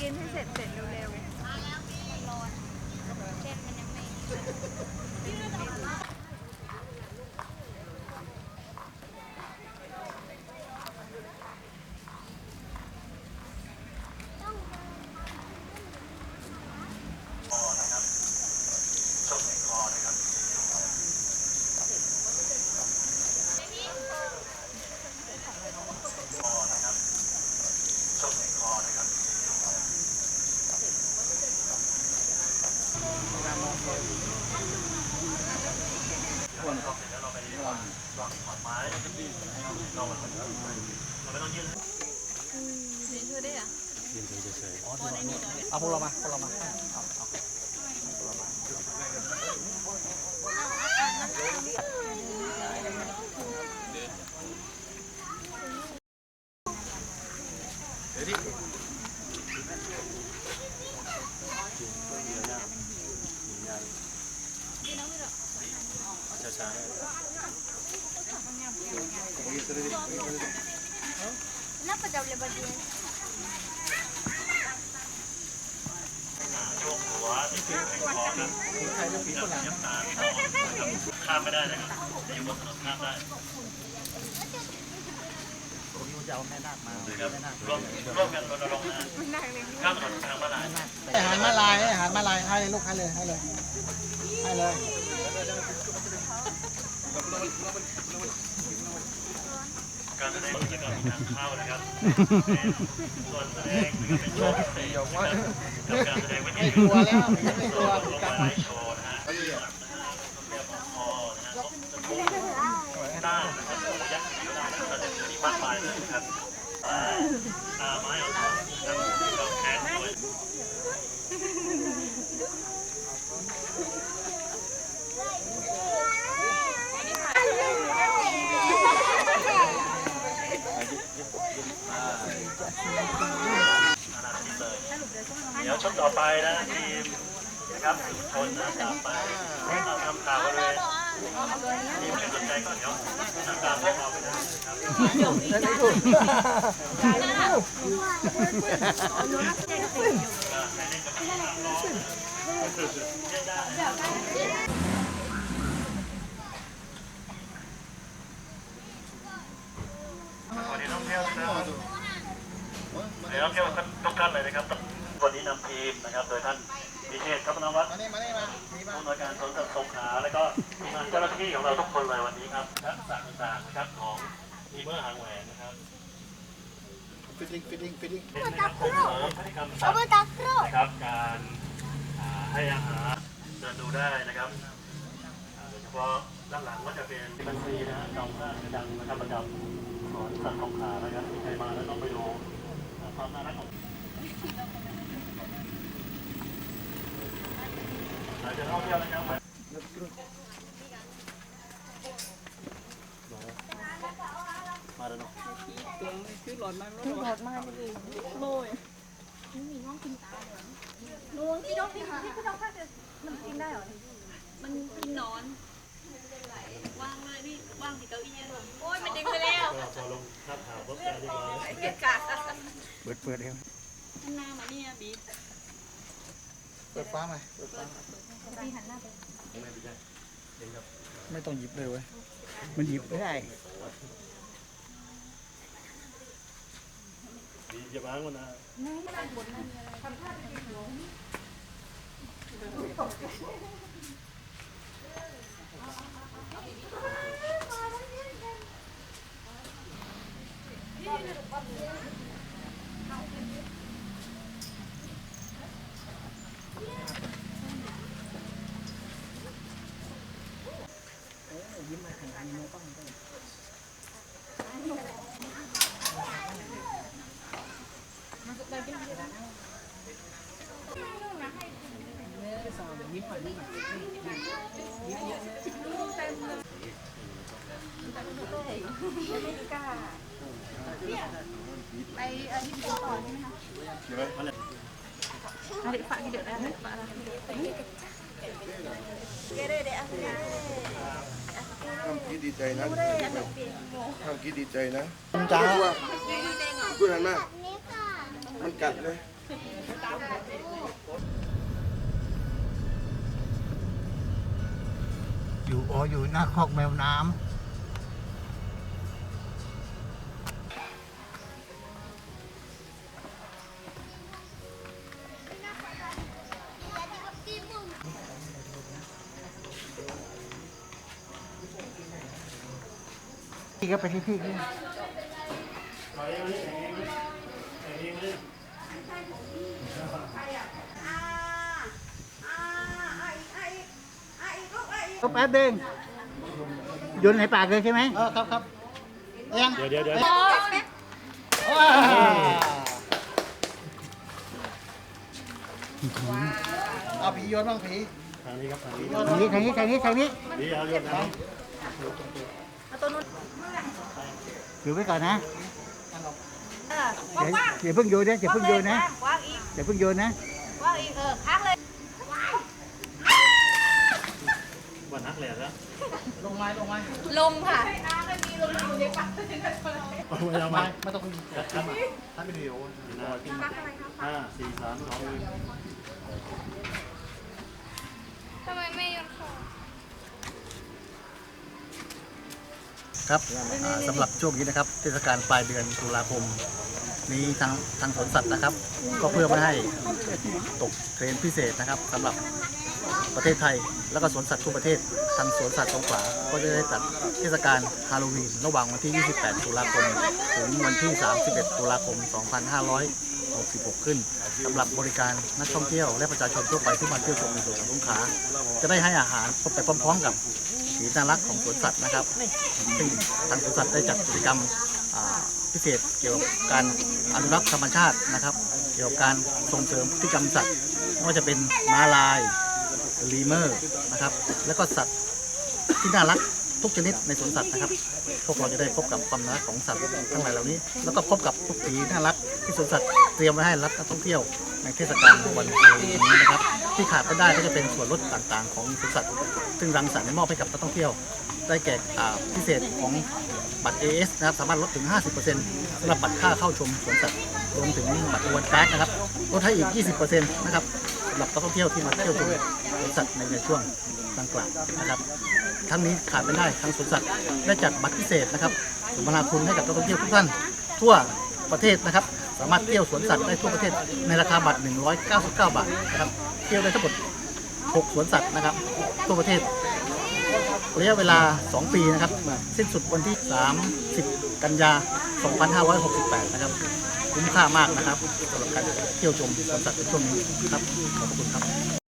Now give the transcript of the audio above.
กินให้เสร็จเสร็จเร็ว เอาพวกเรามาพวกเรามาเอาเอา Kenapa tak boleh bagi? ข้ามไม่ได้นะครับอยู่บนถนนข้ามได้ตรงนี้จะเอาแม่นาคมานะครับแม่นาร่วมร่วมกันรณรงค์นะข้ามถนนทางมาลายอาหารมาลายอาหารมาลายให้เลยลูกให้เลยให้เลยให้เลย การแสดงแล้วก็มีทางเข้านะครับส่วนแสดงเป็นโชว์พิเศษนะครับการแสดงไม่ใช่ไม่กลัวแล้วไม่กลัวลงมาไลฟ์โชว์นะฮะเรียบนะฮะเรียบคอนะฮะตะปูด้านนะครับยักษ์สีด้านนะครับจะมีมากมายเลยนะครับตาไม้อ่อนๆนะครับก็แคนด้วย เดี๋ยวชุดต่อไปนะทีมนะครับทุกคนนะต่อไปเราทำข่าวกันเลยทีมที่สนใจก็เดี๋ยวตามพวกเราไปนะครับสวัสดีน้องเที่ยวนะครับเดี๋ยวน้องเที่ยวทุกท่านเลยนะครับ วันนี้นำทีมนะครับ โดยท่านพิเชษฐ์ทัพนวัฒน์มานี่มานี่มานี่มาผู้อำนวยการสวนสัตว์สงขลาแล้วก็ทีมงานเจ้าหน้าที่ของเราทุกคนเลยวันนี้ครับทักษะต่างๆนะครับของทีมเมอร์หางแหวนนะครับฟิตติ้งฟิตติ้งฟิตติ้งเป็นนะครับผมเสริมพฤติกรรมสัต Apa ว์ tak pro? นะครับการอ่าให้อาหารเดินดูได้นะครับอ่าโดยเฉพาะด้านหลังก็จะเป็นบัญชีนะฮะจอมสร้างดังนะครับประจำสวนสัตว์สงขลานะครับมีใครมาแล้วต้องไปดูอ่าความน่ารักของ อาจจะท่องเที่ยวนะครับมาแล้วเนาะๆลุงที่ต้องที่ที่พี่ต้องพาจะมันกินได้เหรอ มันกินนอนว่างเลยพี่ว่างที่เก้าอี้เลยโอ้ยมันดึงไปแล้วพอลงทับหาปุ๊บได้เรียบร้อยแล้วเกะกะเปิดเปิดเองมันนามาเนี่ยบีบ เปิดฟ้าไหมเปิดฟ้าไม่ต้องหยิบเลยเว้ยมันหยิบไม่ได้ดีจะบ้างมันนะไปเออที่เป็นต่อใช่ไหมคะอะไรฝากที่เดี๋ยวได้ไหมฝากอะไรทำคิดดีใจนะทำคิดดีใจนะจ้าพูดหันมามันกัดเลย อยู่อ๋ออยู่หน้าคอกแมวน้ำพี่ก็ไปที่พี่นี่ ก็แป๊บเด้งโยนในปากเลยใช่ไหมเออครับครับยังเดี๋ยวเดี๋ยวเดี๋ยวว้าวเอาผีโยนบ้างผีทางนี้ครับทางนี้ทางนี้ทางนี้ทางนี้ทางนี้ดีเอาโยนทางนี้ถือไว้ก่อนนะอย่าอย่าเพิ่งโยนนะอย่าเพิ่งโยนนะวางอีกอย่าเพิ่งโยนนะวางอีกเออค้างเลย วันนักแหล่แล้ว ลงไม้ลงไม้ลงค่ะเอามาเอาไหมไม่ต้องจัดครับถ้าเป็นวิดีโอห้าสี่สามสองหนึ่งทำไมไม่ยกคอครับอ่าสำหรับช่วงนี้นะครับ เทศกาลปลายเดือนตุลาคม นี้ทางทางสวนสัตว์นะครับ ก็เพื่อไม่ให้ตกเทรนด์พิเศษนะครับสำหรับ ประเทศไทย แล้วก็สวนสัตว์ทั่วประเทศทางสวนสัตว์สงขลาก็จะได้จัดเทศกาลฮาโลวีนระหว่างวันที่ 28 ตุลาคม ถึงวันที่ 31 ตุลาคม 2566 ขึ้นสำหรับบริการนักท่องเที่ยวและประชาชนทั่วไปที่มาเที่ยวชมในสวนสัตว์สงขลาจะได้ให้อาหารไปพร้อมๆกับสีน่ารักของสวนสัตว์นะครับซึ่งทางสวนสัตว์ได้จัดกิจกรรมพิเศษเกี่ยวกับการอนุรักษ์ธรรมชาตินะครับ เกี่ยวกับการส่งเสริมพฤติกรรมสัตว์ไม่ว่าจะเป็นม้าลาย ลีเมอร์นะครับ แล้วก็สัตว์ที่น่ารักทุกชนิดในสวนสัตว์นะครับ พวกเราจะได้พบกับความน่ารักของสัตว์ทั้งหลายเหล่านี้ แล้วก็พบกับทุกสีน่ารักที่สวนสัตว์เตรียมไว้ให้รับนักท่องเที่ยวในเทศกาลวันฮาโลวีนนี้นะครับ ที่ขาดไม่ได้ก็จะเป็นส่วนลดต่างๆ ของสวนสัตว์ ซึ่งรังสรรค์มอบให้กับนักท่องเที่ยว ได้แก่พิเศษของบัตร AS นะครับสามารถลดถึง 50%สำหรับบัตรค่าเข้าชมสวนสัตว์รวมถึงบัตรวันแบ็กนะครับลดให้อีก 20%นะครับสำหรับนักท่องเที่ยวที่มาเที่ยวชม สวนสัตว์ในในช่วงดังกล่าวนะครับ ทั้งนี้ขาดไม่ได้ทางสวนสัตว์ได้จัดบัตรพิเศษนะครับสมนาคุณให้กับนักท่องเที่ยวทุกท่านทั่วประเทศนะครับ สามารถเที่ยวสวนสัตว์ได้ทั่วประเทศในราคาบัตร 199 บาทนะครับ เที่ยวได้ทั้งหมด 6 สวนสัตว์นะครับทั่วประเทศระยะเวลา 2 ปีนะครับ สิ้นสุดวันที่ 30 กันยา 2568 นะครับ คุ้มค่ามากนะครับสำหรับการเที่ยวชมสวนสัตว์ในช่วงนี้ครับ ขอบคุณครับ